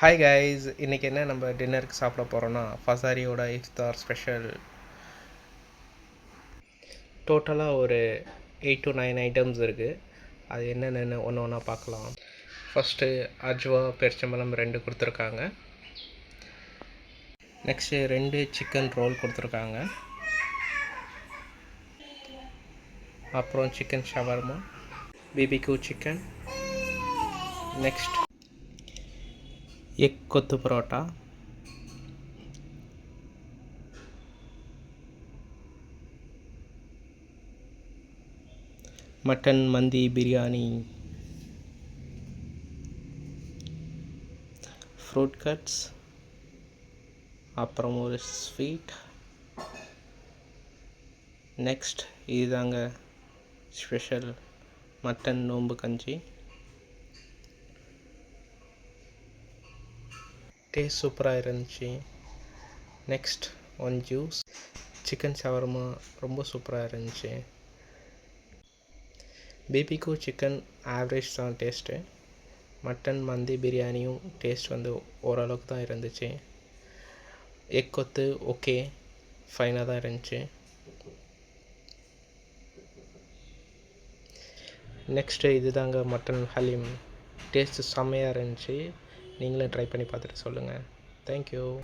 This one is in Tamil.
ஹாய் கைஸ் இன்றைக்கி என்ன நம்ம டின்னருக்கு சாப்பிட போகிறோன்னா ஃபசாரியோட இஃப்தார் ஸ்பெஷல் டோட்டலாக ஒரு எயிட் டு நைன் ஐட்டம்ஸ் இருக்குது அது என்னென்னு ஒன்று ஒன்றா பார்க்கலாம். ஃபஸ்ட்டு அஜ்வா பெருச்சம்பழம் ரெண்டு கொடுத்துருக்காங்க. நெக்ஸ்ட்டு ரெண்டு சிக்கன் ரோல் கொடுத்துருக்காங்க. அப்புறம் chicken shawarma BBQ chicken next egg kothu parotta. Mutton மந்தி பிரியாணி. ஃப்ரூட் கட்ஸ் அப்புறம் ஒரு ஸ்வீட் நெக்ஸ்ட் இதுதாங்க ஸ்பெஷல் மட்டன் நோம்பு கஞ்சி. டேஸ்ட் சூப்பராக இருந்துச்சு. Next one juice chicken shawarma ரொம்ப சூப்பராக இருந்துச்சு. பிபிக்கு சிக்கன் ஆவரேஜ் தான் டேஸ்ட்டு மட்டன் மந்தி பிரியாணியும் டேஸ்ட் வந்து ஓரளவுக்கு தான் இருந்துச்சு. எக் கொத்து ஓகே ஃபைனாக தான் இருந்துச்சு. நெக்ஸ்ட்டு இதுதாங்க மட்டன் ஹலீம் டேஸ்ட்டு செம்மையாக இருந்துச்சு. நீங்களும் ட்ரை பண்ணி பார்த்துட்டு சொல்லுங்கள் தேங்க்யூ